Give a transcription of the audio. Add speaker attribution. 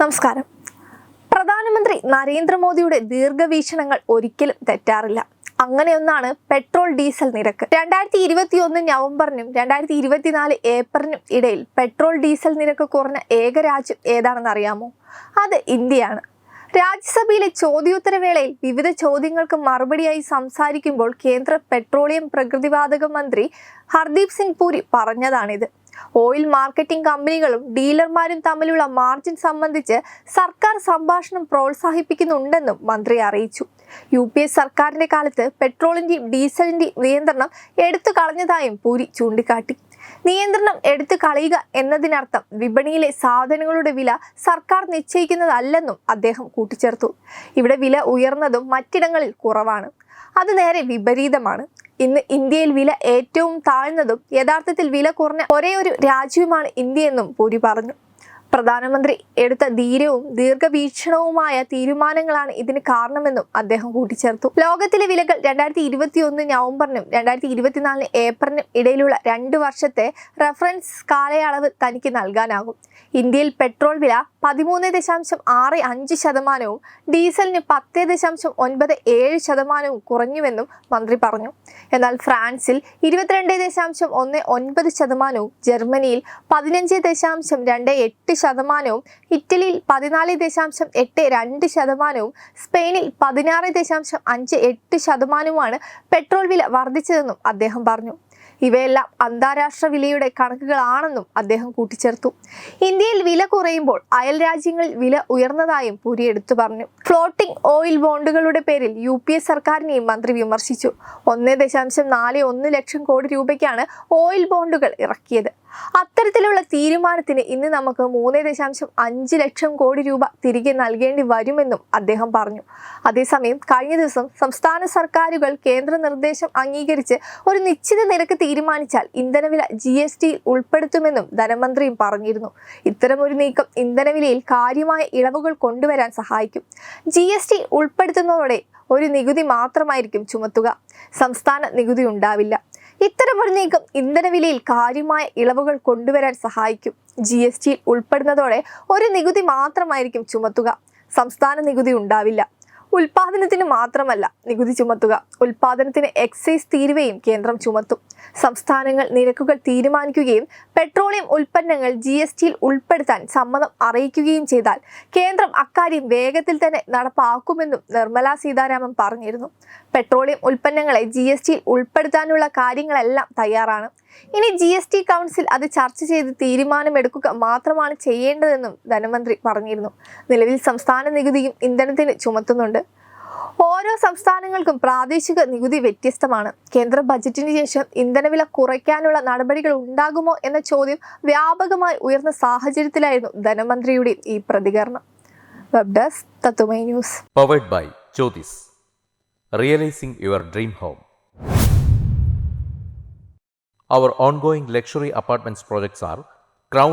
Speaker 1: നമസ്കാരം. പ്രധാനമന്ത്രി നരേന്ദ്രമോദിയുടെ ദീർഘവീക്ഷണങ്ങൾ ഒരിക്കലും തെറ്റാറില്ല. അങ്ങനെയൊന്നാണ് പെട്രോൾ ഡീസൽ നിരക്ക്. രണ്ടായിരത്തി ഇരുപത്തി ഒന്ന് നവംബറിനും രണ്ടായിരത്തി ഇരുപത്തിനാല് ഏപ്രിലിനും ഇടയിൽ പെട്രോൾ ഡീസൽ നിരക്ക് കുറഞ്ഞ ഏക രാജ്യം ഏതാണെന്ന് അറിയാമോ? അത് ഇന്ത്യയാണ്. രാജ്യസഭയിലെ ചോദ്യോത്തരവേളയിൽ വിവിധ ചോദ്യങ്ങൾക്ക് മറുപടിയായി സംസാരിക്കുമ്പോൾ കേന്ദ്ര പെട്രോളിയം പ്രകൃതിവാതക മന്ത്രി ഹർദീപ് സിംഗ് പുരി പറഞ്ഞതാണിത്. ഓയിൽ മാർക്കറ്റിംഗ് കമ്പനികളും ഡീലർമാരും തമ്മിലുള്ള മാർജിൻ സംബന്ധിച്ച് സർക്കാർ സംഭാഷണം പ്രോത്സാഹിപ്പിക്കുന്നുണ്ടെന്നും മന്ത്രി അറിയിച്ചു. യു പി എ സർക്കാരിന്റെ കാലത്ത് പെട്രോളിന്റെയും ഡീസലിന്റെയും നിയന്ത്രണം എടുത്തു കളഞ്ഞതായും പൂരി ചൂണ്ടിക്കാട്ടി. നിയന്ത്രണം എടുത്തു കളയുക എന്നതിനർത്ഥം വിപണിയിലെ സാധനങ്ങളുടെ വില സർക്കാർ നിശ്ചയിക്കുന്നതല്ലെന്നും അദ്ദേഹം കൂട്ടിച്ചേർത്തു. ഇവിടെ വില ഉയർന്നതും മറ്റിടങ്ങളിൽ കുറവാണ്. അത് നേരെ വിപരീതമാണ്. ഇന്ന് ഇന്ത്യയിൽ വില ഏറ്റവും താഴ്ന്നതും യഥാർത്ഥത്തിൽ വില കുറഞ്ഞ ഒരേ ഒരു രാജ്യവുമാണ് ഇന്ത്യയെന്നും പൂരി പറഞ്ഞു. പ്രധാനമന്ത്രി എടുത്ത ധീരവും ദീർഘവീക്ഷണവുമായ തീരുമാനങ്ങളാണ് ഇതിന് കാരണമെന്നും അദ്ദേഹം കൂട്ടിച്ചേർത്തു. ലോകത്തിലെ വിലകൾ രണ്ടായിരത്തി ഇരുപത്തി ഒന്ന് നവംബറിനും രണ്ടായിരത്തി ഇരുപത്തിനാലിന് ഏപ്രിലിനും ഇടയിലുള്ള രണ്ട് വർഷത്തെ റഫറൻസ് കാലയളവ് തനിക്ക് നൽകാനാകും. ഇന്ത്യയിൽ പെട്രോൾ വില പതിമൂന്ന് ദശാംശം ആറ് അഞ്ച് ശതമാനവും ഡീസലിന് പത്ത് ദശാംശം ഒൻപത് ഏഴ് ശതമാനവും കുറഞ്ഞുവെന്നും മന്ത്രി പറഞ്ഞു. എന്നാൽ ഫ്രാൻസിൽ ഇരുപത്തിരണ്ട് ദശാംശം ഒന്ന് ഒൻപത് ശതമാനവും ജർമ്മനിയിൽ പതിനഞ്ച് ദശാംശം രണ്ട് എട്ട് ശതമാനവും ഇറ്റലിയിൽ പതിനാല് ദശാംശം എട്ട് രണ്ട് ശതമാനവും സ്പെയിനിൽ പതിനാറ് ദശാംശം അഞ്ച് എട്ട് ശതമാനവുമാണ് പെട്രോൾ വില വർദ്ധിച്ചതെന്നും അദ്ദേഹം പറഞ്ഞു. ഇവയെല്ലാം അന്താരാഷ്ട്ര വിലയുടെ കണക്കുകളാണെന്നും അദ്ദേഹം കൂട്ടിച്ചേർത്തു. ഇന്ത്യയിൽ വില കുറയുമ്പോൾ അയൽ രാജ്യങ്ങളിൽ വില ഉയർന്നതായും പുരി എടുത്തു പറഞ്ഞു. ഫ്ലോട്ടിംഗ് ഓയിൽ ബോണ്ടുകളുടെ പേരിൽ യു പി എ സർക്കാരിനെയും മന്ത്രി വിമർശിച്ചു. ഒന്ന് ദശാംശം നാല് ഒന്ന് ലക്ഷം കോടി രൂപയ്ക്കാണ് ഓയിൽ ബോണ്ടുകൾ ഇറക്കിയത്. അത്തരത്തിലുള്ള തീരുമാനത്തിന് ഇന്ന് നമുക്ക് മൂന്ന് ദശാംശം അഞ്ച് ലക്ഷം കോടി രൂപ തിരികെ നൽകേണ്ടി വരുമെന്നും അദ്ദേഹം പറഞ്ഞു. അതേസമയം കഴിഞ്ഞ ദിവസം സംസ്ഥാന സർക്കാരുകൾ കേന്ദ്ര നിർദ്ദേശം അംഗീകരിച്ച് ഒരു നിശ്ചിത നിരക്ക് തീരുമാനിച്ചാൽ ഇന്ധനവില ജി എസ് ടിയിൽ ഉൾപ്പെടുത്തുമെന്നും ധനമന്ത്രിയും പറഞ്ഞിരുന്നു. ഇത്തരമൊരു നീക്കം ഇന്ധനവിലയിൽ കാര്യമായ ഇളവുകൾ കൊണ്ടുവരാൻ സഹായിക്കും. ജി എസ് ടി ഉൾപ്പെടുത്തുന്നതോടെ ഒരു നികുതി മാത്രമായിരിക്കും ചുമത്തുക. സംസ്ഥാന നികുതി ഉണ്ടാവില്ല. ഇത്തരമൊരു നീക്കം ഇന്ധനവിലയിൽ കാര്യമായ ഇളവുകൾ കൊണ്ടുവരാൻ സഹായിക്കും. ജി എസ് ടിയിൽ ഉൾപ്പെടുന്നതോടെ ഒരു നികുതി മാത്രമായിരിക്കും ചുമത്തുക. സംസ്ഥാന നികുതി ഉണ്ടാവില്ല. ഉൽപാദനത്തിന് മാത്രമല്ല നികുതി ചുമത്തുക. ഉൽപാദനത്തിന് എക്സൈസ് തീരുവയും കേന്ദ്രം ചുമത്തും. സംസ്ഥാനങ്ങൾ നിരക്കുകൾ തീരുമാനിക്കുകയും പെട്രോളിയം ഉൽപ്പന്നങ്ങൾ ജി എസ് ടിയിൽ ഉൾപ്പെടുത്താൻ സമ്മതം അറിയിക്കുകയും ചെയ്താൽ കേന്ദ്രം അക്കാര്യം വേഗത്തിൽ തന്നെ നടപ്പാക്കുമെന്നും നിർമ്മല സീതാരാമൻ പറഞ്ഞിരുന്നു. പെട്രോളിയം ഉൽപ്പന്നങ്ങളെ ജി എസ് ടിയിൽ ഉൾപ്പെടുത്താനുള്ള കാര്യങ്ങളെല്ലാം തയ്യാറാണ്. ഇനി ജി എസ് ടി കൗൺസിൽ അത് ചർച്ച ചെയ്ത് തീരുമാനമെടുക്കുക മാത്രമാണ് ചെയ്യേണ്ടതെന്നും ധനമന്ത്രി പറഞ്ഞിരുന്നു. നിലവിൽ സംസ്ഥാന നികുതിയും ഇന്ധനത്തിന് ചുമത്തുന്നുണ്ട്. ഓരോ സംസ്ഥാനങ്ങൾക്കും പ്രാദേശിക നികുതി വ്യത്യസ്തമാണ്. കേന്ദ്ര ബജറ്റിന് ശേഷം ഇന്ധനവില കുറയ്ക്കാനുള്ള നടപടികൾ ഉണ്ടാകുമോ എന്ന ചോദ്യം വ്യാപകമായി ഉയർന്ന സാഹചര്യത്തിലായിരുന്നു ധനമന്ത്രിയുടെ ഈ പ്രതികരണം. Web desk news
Speaker 2: by Jyothis realising your dream home Our ongoing luxury apartments projects are Crown